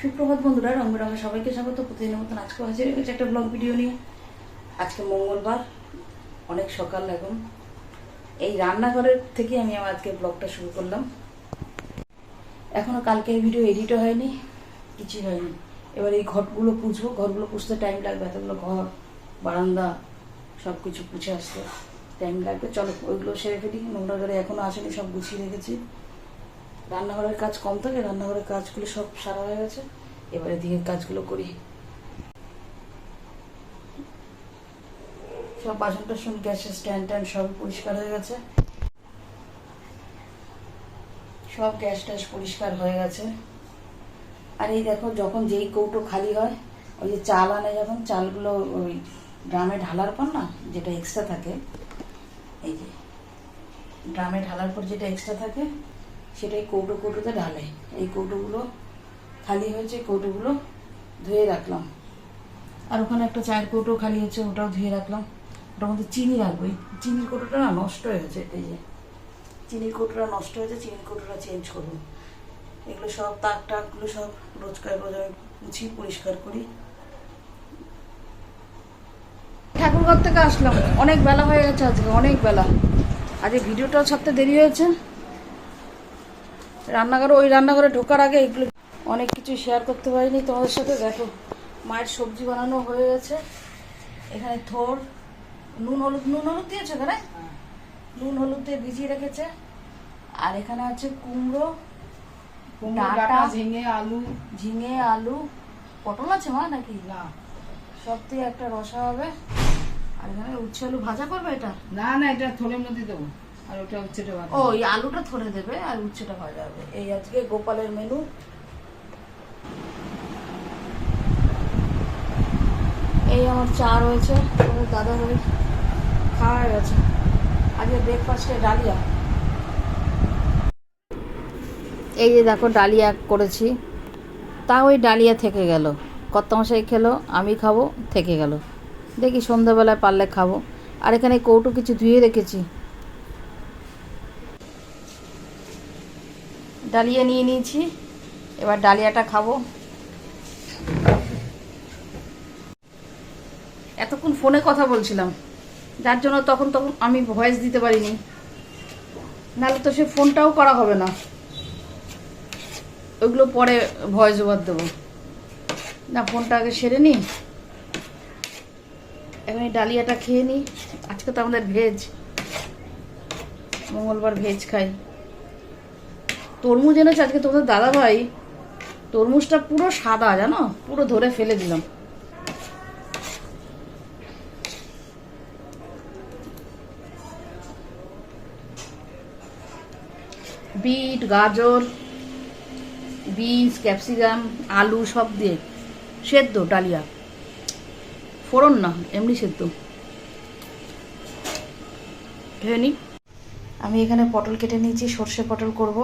সুপ্রভাত বন্ধুরা রঙবেরঙে সবাইকে স্বাগত। প্রতিদিনের মতন আজকে হাজির হয়ে গেছে একটা ব্লগ ভিডিও নিয়ে। আজকে মঙ্গলবার, অনেক সকাল এখন। এই রান্নাঘরের থেকে আমি আমার আজকে ব্লগটা শুরু করলাম। এখনও কালকের ভিডিও এডিটও হয়নি, কিছুই হয়নি। এবার এই ঘরগুলো পুছবো ঘরগুলো পুষতে টাইম লাগবে, এতগুলো ঘর, বারান্দা সব কিছু পুছে আসতে টাইম লাগবে। চলো, ওইগুলো সেরে ফেলি। নোংরা ঘরে এখনও আসেনি, সব গুছিয়ে রেখেছি। রান্নাঘরের কাজ কম থাকে, রান্নাঘরের কাজগুলো সব সারা হয়ে গেছে। এবারে দিকের কাজগুলো করি। সব বাসন টাসন, গ্যাসের স্ট্যান্ড ট্যান্ড সব পরিষ্কার হয়ে গেছে। সব গ্যাস ট্যাস পরিষ্কার হয়ে গেছে। আর এই দেখো, যখন যেই কৌটো খালি হয়, ওই যে চাল আনে যখন, চালগুলো ওই ড্রামে ঢালার পর না, যেটা এক্সট্রা থাকে, এই যে, ড্রামে ঢালার পর যেটা এক্সট্রা থাকে সেটাই কৌটো কৌটোতে ঢালে এই কৌটোগুলো খালি হয়েছে কৌটোগুলো ধুয়ে রাখলাম। আর ওখানে একটা চায়ের কৌটো খালি হয়েছে, ওটাও ধুয়ে রাখলাম। ওটার মধ্যে চিনি রাখব। এই চিনির কৌটোটা না নষ্ট হয়ে গেছে, এই যে চিনির কৌটোটা নষ্ট হয়েছে, চিনির কৌটোটা চেঞ্জ করব। এগুলো সব তাক টাকগুলো সব রোজকার রোজ আমি মুছি পরিষ্কার করি। ঠাকুরঘর থেকে আসলাম। অনেক বেলা হয়ে গেছে আজকে, অনেক বেলা। আজকে ভিডিওটাও ছাড়তে দেরি হয়েছে। রান্নাঘরে ওই রান্নাঘরে ঢোকার আগে এগুলো অনেক কিছু শেয়ার করতে পারিনি। তোমাদের সাথে দেখো মায়ের সবজি বানানো হয়ে গেছে। এখানে থোর নুন হলুদ নুন হলুদ দিয়েছ এখানে? নুন হলুদ দিয়ে ভিজিয়ে রেখেছে। আর এখানে আছে কুমড়ো ডাঁটা, ডাঁটা ঝিঙে আলু। ঝিঙে আলু। পটল আছে মা নাকি? না। সব দিয়ে একটা রসা হবে। আর এখানে উচ্ছে আলু ভাজা করবে এটা? না না এটা থলের মধ্যে দেবো। আর ওটা হচ্ছে এটা ও এই আলুটা ধরে দেবে আর উচ্ছেটা ভাজা হবে এই আজকে গোপালের মেনু এই আমার চা রয়েছে তোমার দাদা ভাই খাওয়া হয়ে গেছে। আজকে ব্রেকফাস্টে ডালিয়া। এই যে দেখো ডালিয়া করেছি। তা ওই ডালিয়া থেকে গেল। কত মশাই খেলো আমি খাব থেকে গেল। দেখি সন্ধ্যাবেলায় পারলে খাব। আর এখানে কৌটো কিছু ধুয়ে রেখেছি। ডালিয়া নিয়ে নিয়েছি। এবার ডালিয়াটা খাব। এতক্ষণ ফোনে কথা বলছিলাম। যার জন্য তখন তখন আমি ভয়েস দিতে পারিনি। নাহলে তো সে ফোনটাও করা হবে না। ওইগুলো পরে ভয়েস ওভার দেবো। না, ফোনটা আগে সেরে নিই এখন এই ডালিয়াটা খেয়ে নিই আজকে তো আমাদের ভেজ। মঙ্গলবার ভেজ খাই। তরমুজ এনেছে আজকে তোমাদের দাদা ভাই তরমুজটা পুরো সাদা, জানো? পুরো ধরে ফেলে দিলাম। বিট, গাজর, বিনস, ক্যাপসিকাম, আলু সব দিয়ে। সেদ্ধ ডালিয়া। ফোড়ন না, এমনি সেদ্ধ। ভেবে নিই আমি এখানে পটল কেটে নিয়েছি, সর্ষে পটল করব।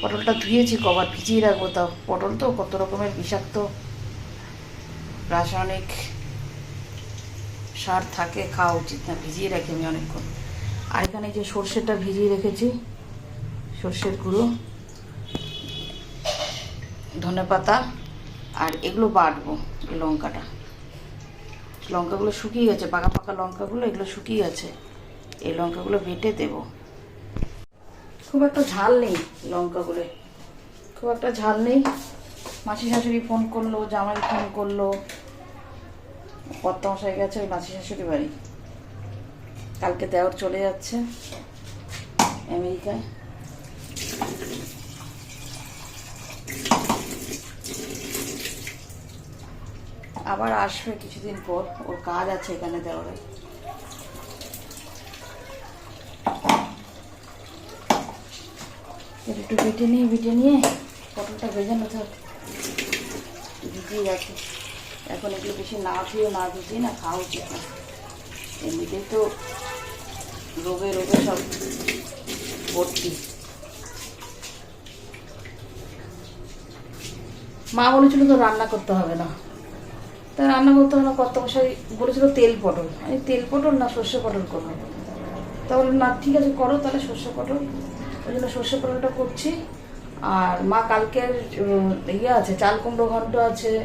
পটলটা ধুয়েছি কবার ভিজিয়ে রাখব তাও। পটল তো কত রকমের বিষাক্ত, রাসায়নিক সার থাকে, খাওয়া উচিত না, ভিজিয়ে রাখি আমি অনেকক্ষণ। আর এখানে যে সর্ষেটা ভিজিয়ে রেখেছি, সর্ষের গুঁড়ো, ধনে পাতা, আর এগুলো বাটবো, লঙ্কাটা। লঙ্কাগুলো শুকিয়ে গেছে, পাকা পাকা লঙ্কাগুলো, এগুলো শুকিয়ে গেছে এই লঙ্কাগুলো বেটে দেব। খুব একটা ঝাল নেই লঙ্কাগুলো খুব একটা ঝাল নেই। মাসি শাশুড়ি ফোন করল, জামাই ফোন করল। কত মশাই গেছে ওই মাসি শাশুড়ি বাড়ি। কালকে দেওয়ার চলে যাচ্ছে আমেরিকায়। আবার আসবে কিছুদিন পর, ওর কাজ আছে এখানে দেওয়ারে। একটু বেটে নিয়ে বেটে নিয়ে পটলটা ভেজানো থাক ভিজিয়ে রাখি এখন এগুলো বেশি না ধুয়ে, না ভিজিয়ে না খাওয়া উচিত না। এমনিতেই তো রোগে রোগে সব ভর্তি। মা বলেছিল তো রান্না করতে হবে না। তা রান্না করতে হবে না কত মশাই বলেছিল তেল পটল। আমি তেল পটল না সর্ষে পটল করব? তা বললাম না, ঠিক আছে, করো, তাহলে সর্ষে পটল ওই জন্য সর্ষে পটলটা করছি। আর মা কালকের ইয়ে আছে চাল কুমড়ো ঘন্ট আছে,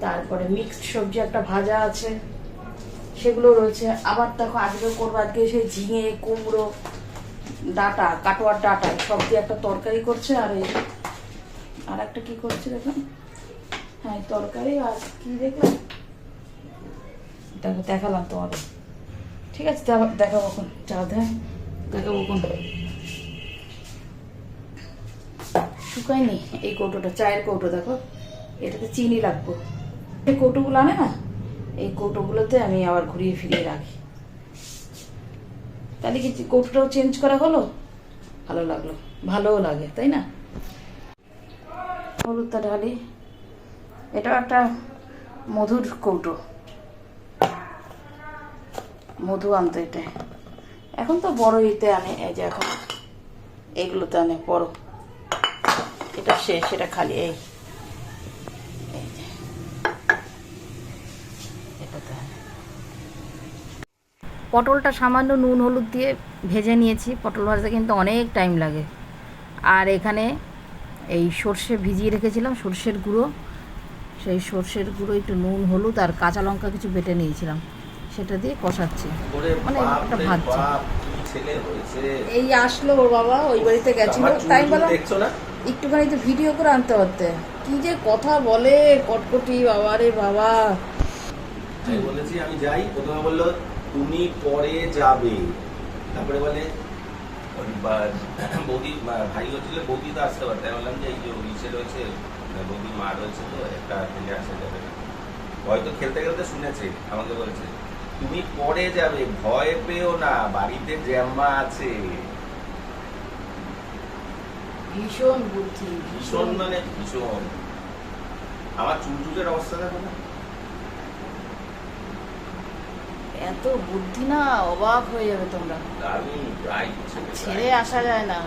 তারপরে মিক্সড সবজি একটা ভাজা আছে, সেগুলো রয়েছে। আবার দেখো আজকেও করব, আজকে সেই ঝিঙে, কুমড়ো, ডাটা, কাটোয়ার ডাটা, সব দিয়ে একটা তরকারি করছে, আর এই আর একটা কি করছে দেখুন। হ্যাঁ তরকারি আর কি দেখলাম? দেখো, দেখালাম তোমাদের। ঠিক আছে, দেখ- দেখাবো এখন। চা দেয় দেখাবো কোন শুকায়নি। এই কৌটোটা, চায়ের কৌটো দেখো। এটাতে চিনি লাগবো। এই কৌটোগুলো আনে না? এই কৌটোগুলোতে আমি আবার ঘুরিয়ে ফিরিয়ে রাখি। তাহলে কি কৌটোটাও চেঞ্জ করা হলো? ভালো লাগল। ভালোও লাগে, তাই না? হলুদটা ঢালি। এটাও একটা মধুর কৌটো। মধু আনতো এটা এখন তো বড় ইতে আনে, এই যে এখন। এইগুলোতে আনে, বড়। এটা শেষ এটা খালি এই। পটলটা সামান্য নুন হলুদ দিয়ে ভেজে নিয়েছি। পটল ভাজতে কিন্তু অনেক টাইম লাগে। আর এখানে এই সর্ষে ভিজিয়ে রেখেছিলাম সর্ষের গুঁড়ো। সেই সর্ষের গুঁড়ো একটু নুন হলুদ আর কাঁচা লঙ্কা কিছু বেটে নিয়েছিলাম। সেটা দিয়ে কষাচ্ছি। মানে একটা ভাজছে। এই আসলো ওর বাবা ওই বাড়িতে গেছিল। তাই বললাম দেখছ না? একটুখানি তো ভিডিও করে আনতে পারতে। কি যে কথা বলে কটকটি বাবা রে বাবা। আমি বলেছি, আমি যাই। প্রথমে বলল, তুমি পরে যাবে। তারপরে বলে বৌদি ভাই হচ্ছিল, বৌদি তো আসতে পারতে। আমি বললাম যে, এই যে ইসে রয়েছে বৌদি মা রয়েছে তো, একটা খেলে আসা যাবে। হয়তো খেলতে খেলতে শুনেছে, আমাকে বলেছে। তুমি পরে যাবে, ভয় পেও না, বাড়িতে জ্যাম্মা আছে। ভীষণ বুদ্ধি ভীষণ। মানে ভীষণ। আমার চুল চুলের অবস্থা দেখো না। এত বুদ্ধি না অবাক হয়ে যাবে তোমরা। ছেড়ে আসা যায় না।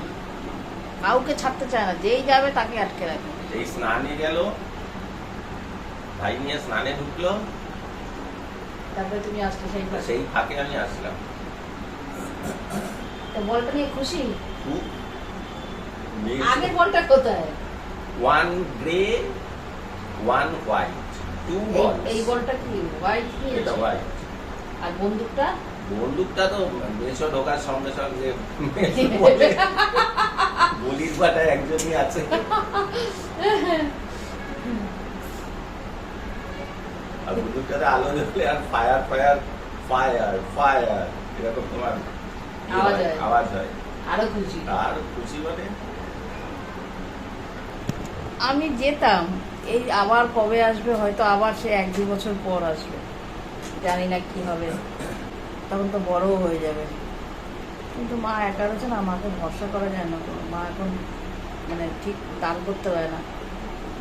কাউকে ছাড়তে চায় না যেই যাবে তাকে আটকে রাখে। এই স্নানে গেল ভাই নিয়ে স্নানে ঢুকলো। তারপরে তুমি আসলে সেই সেই ফাঁকে আমি আসলাম। তো বলটা নিয়ে খুশি? খুব আগে বলটা কোথায়? One grey one white two ball এই বলটা কি? হোয়াইট কি এটা হোয়াইট আর বন্দুকটা? বন্দুকটা তো মেশো ঢোকার সঙ্গে সঙ্গে গুলির পাটায় একজনই আছে। আর বন্দুকটাতে আলো জ্বলে আর ফায়ার ফায়ার ফায়ার ফায়ার এরকম তোমার আওয়াজ হয়। আওয়াজ হয়। আরও খুশি। আর খুশি মানে আমি যেতাম, এই আবার কবে আসবে, হয়তো আবার সে এক দু বছর পর আসবে। জানি না কি হবে, তখন তো বড়ও হয়ে যাবে। কিন্তু মা একা রয়েছে না মাকে ভরসা করা যায় না তো মা এখন মানে ঠিক তাল করতে পারে না।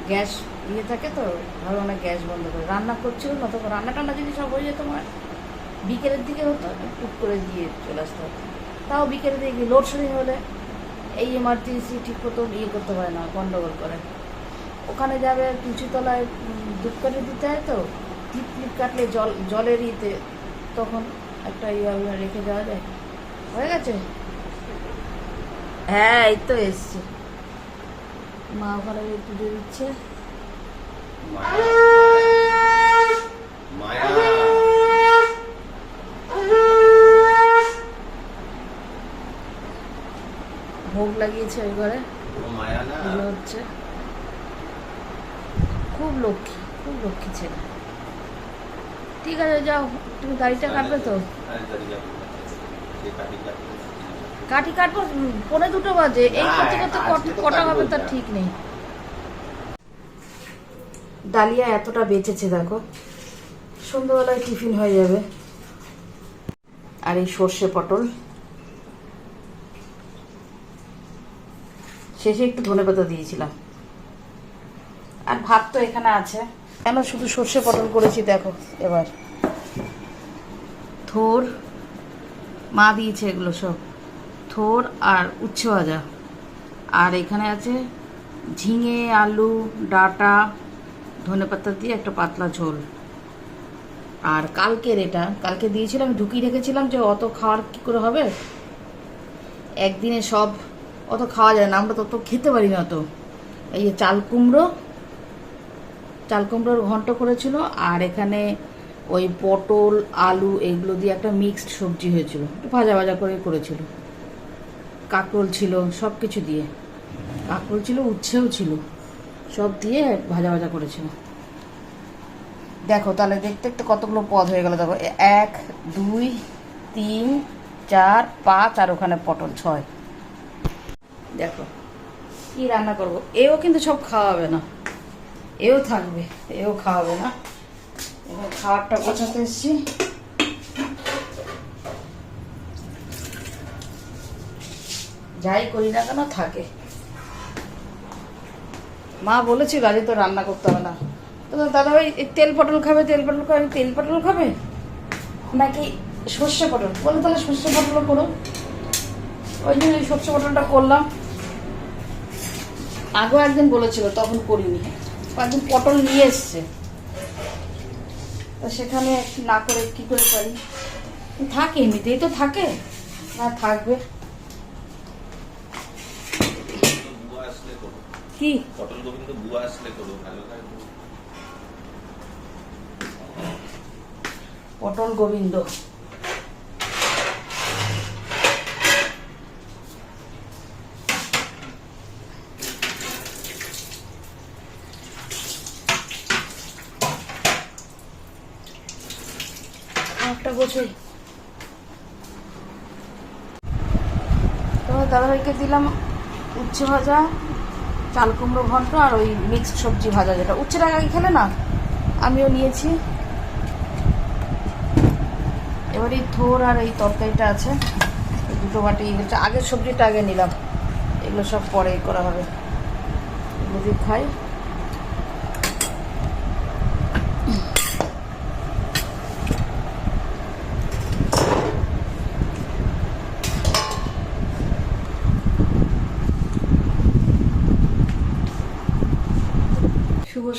গ্যাস ইয়ে থাকে তো, ভালো না গ্যাস বন্ধ করে। রান্না করছিল না তখন রান্না টান্না যদি সব হয়ে যেত মার বিকেলের দিকে হতো টুক করে দিয়ে চলে আসতে হতো। তাও বিকেলের দিকে লোডশেডিং হলে, এই এমার্জেন্সি ঠিক মতো ইয়ে করতে পারে না, গন্ডগোল করে। ওখানে যাবে তলায় দুধকাঠি দিতে হয় তো টিপ টিপ কাটলে জল জলের ইতে তখন একটা ইয়ে রেখে যাওয়া যায়। হয়ে গেছে? হ্যাঁ এই তো এসছে। মা ওখানে পুজো দিচ্ছে। ভোগ লাগিয়েছে ওই ঘরে। পুজো হচ্ছে। খুব লক্ষ্মী খুব লক্ষ্মী ছেলে। ঠিক আছে যাও তুমি গাড়িটা কাটবে তো? কাটি। কাঠি কাটবো পৌনে দুটো বাজে। এই করতে করতে কট- হবে তার ঠিক নেই। ডালিয়া এতটা বেঁচেছে দেখো। সন্ধ্যাবেলায় টিফিন হয়ে যাবে। আর এই সর্ষে পটল। শেষে একটু ধনেপাতা দিয়েছিলাম। আর ভাত তো এখানে আছে। কেন? শুধু সর্ষে পটল করেছি দেখো এবার। থোর মা দিয়েছে এগুলো সব। থোর আর উচ্ছে ভাজা। আর এখানে আছে ঝিঙে আলু ডাটা ধনেপাতা দিয়ে একটা পাতলা ঝোল। আর কালকের এটা কালকে দিয়েছিলাম ঢুকিয়ে রেখেছিলাম যে অত খাওয়ার কি করে হবে? একদিনে সব অত খাওয়া যায় না আমরা তত খেতে পারি না তো এই যে চাল কুমড়ো চাল কুমড়োর ঘন্ট করেছিল আর এখানে ওই পটল, আলু এগুলো দিয়ে একটা মিক্সড সবজি হয়েছিল। একটু ভাজা ভাজা করে করেছিল। কাঁকরোল ছিল সব কিছু দিয়ে। কাঁকরোল ছিল, উচ্ছেও ছিল। সব দিয়ে ভাজা ভাজা করেছিল। দেখো, তাহলে দেখতে দেখতে কতগুলো পদ হয়ে গেল। দেখো, এক, দুই, তিন, চার, পাঁচ আর ওখানে পটল, ছয়। দেখো, কি রান্না করব? এও কিন্তু সব খাওয়াবে না। এও থাকবে, এও খাওয়াবে না। এবার খাবারটা গোছাতে এসছি। যাই করি না কেন, থাকে। মা বলেছিল আজকে তো রান্না করতে হবে না। তো দাদা ভাই তেল পটল খাবে, তেল পটল খাবে, তেল পটল খাবে? নাকি সর্ষে পটল? বলে তাহলে সর্ষে পটল করো। ওই জন্য সর্ষে পটলটা করলাম। আগেও একদিন বলেছিল, তখন করিনি। একদিন পটল নিয়ে এসছে। তো সেখানে না করে কি করে পারি? থাকে এমনিতেই তো থাকে না থাকবে। বুয়া আসলে করো কি? পটল গোবিন্দ বুয়া আসলে করো ভালো পটল গোবিন্দ একটা গোছই তোমার দাদাভাইকে দিলাম উচ্ছে ভাজা, চাল কুমড়ো ঘন্ট আর ওই মিক্সড সবজি ভাজা যেটা। উচ্ছেটা আগে খেলে না? আমিও নিয়েছি। এবার এই থোর আর এই তরকারিটা আছে। দুটো বাটি আগের সবজিটা আগে নিলাম। এগুলো সব পরে করা হবে। এগুলো দিয়ে খাই।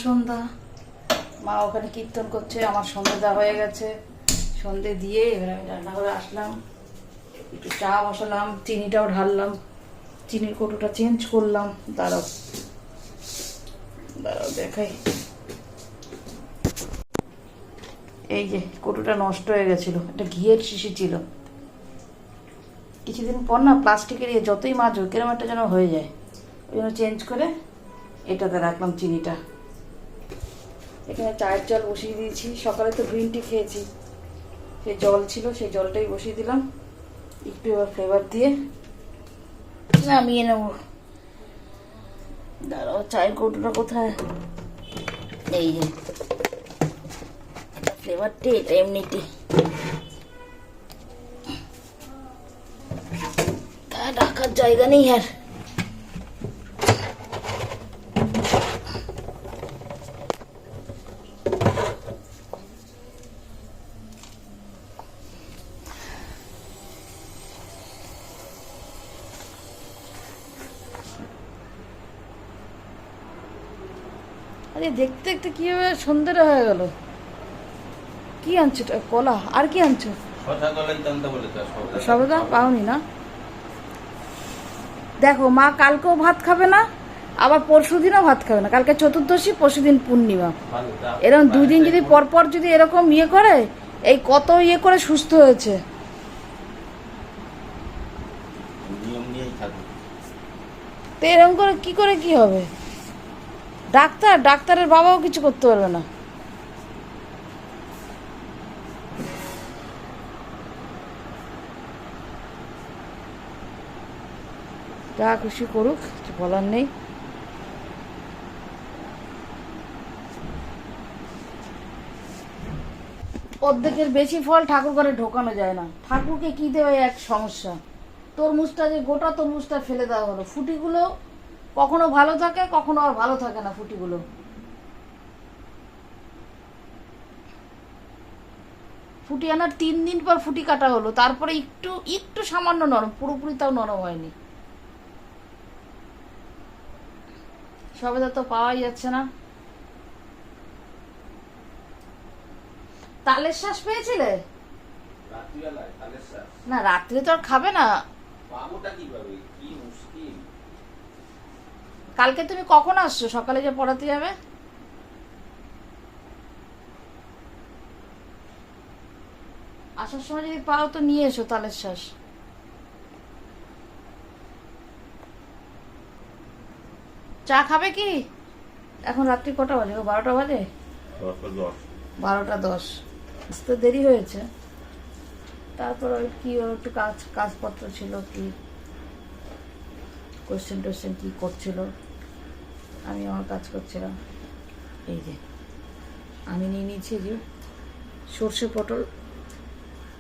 সন্ধ্যা। মা ওখানে কীর্তন করছে, আমার সন্ধ্যা দেওয়া হয়ে গেছে। সন্ধে দিয়ে এবার আমি রান্নাঘরে আসলাম, একটু চা বসালাম, চিনিটাও ঢাললাম, চিনির কৌটোটা চেঞ্জ করলাম। দাঁড়াও দাঁড়াও দেখাই। এই যে, কৌটোটা নষ্ট হয়ে গেছিল একটা ঘিয়ের শিশি ছিল। কিছুদিন পর না প্লাস্টিকের ইয়ে যতই মাছ হোক, কিরম একটা যেন হয়ে যায়। ওই জন্য চেঞ্জ করে এটাতে রাখলাম চিনিটা। এখানে চায়ের জল বসিয়ে দিয়েছি। সকালে তো গ্রিন টি খেয়েছি। সেই জল ছিল সেই জলটাই বসিয়ে দিলাম। একটু এবার ফ্লেভার দিয়ে নামিয়ে নেব। দাঁড়াও, চায়ের কৌটোটা কোথায়? এই যে। ফ্লেভারটি এটা এমনিটি তা জায়গা নেই আর। আরে দেখতে দেখতে কীভাবে সন্ধ্যেটা হয়ে গেল। কি আনছো? কলা? আর কি আনছো? সবেদা পাওনি না। দেখো মা কালকেও ভাত খাবে না আবার পরশু দিনও ভাত খাবে না। কালকে চতুর্দশী পরশু দিন পূর্ণিমা। এরকম দুই দিন যদি পরপর যদি এরকম ইয়ে করে এই কত ইয়ে করে সুস্থ হয়েছে। তো এরকম করে কি করে কি হবে? ডাক্তার, ডাক্তারের বাবাও কিছু করতে পারবে না। যা খুশি করুক, কিছু বলার নেই। অর্ধেকের বেশি ফল ঠাকুর ঘরে ঢোকানো যায় না। ঠাকুরকে কি দেবে এক সমস্যা। তরমুজটা যে গোটা তরমুজটা ফেলে দেওয়া হলো। ফুটিগুলো কখনো ভালো থাকে কখনো আর ভালো থাকে না ফুটিগুলো। ফুটি আনার তিন দিন পর ফুটি কাটা হলো তারপরে একটু একটু সামান্য নরম পুরোপুরি তাও নরম হয়নি। সবেদা তো পাওয়াই যাচ্ছে না। তালের শ্বাস পেয়েছিলে? না রাত্রে তো আর খাবে না। পাবোটা কীভাবে? কি মুশকিল। কালকে তুমি কখন আসছো? সকালে যে পড়াতে যাবে? আসার সময় যদি পাও তো নিয়ে এসো তালের শ্বাস। চা খাবে কি? এখন রাত্রি কটা বাজে? বারোটা বাজে? বারোটা দশ। আসতে দেরি হয়েছে। তারপর ওই কি ওর একটু কাজ কাজপত্র ছিল কি? কোশ্চেন টোশ্চেন কি করছিল? আমি আমার কাজ করছিলাম এই যে, আমি নিয়ে নিয়েছি যে সর্ষে পটল।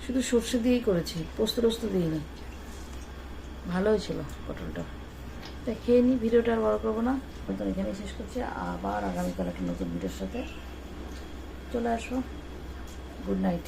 শুধু সর্ষে দিয়েই করেছি, পোস্ত টোস্ত দিইনি। ভালোই ছিল পটলটা। তা খেয়ে নিই, ভিডিওটা আর বড় করব না। নতুন এখানে শেষ করছি। আবার আগামীকাল একটা নতুন ভিডিওর সাথে চলে আসব। Good night.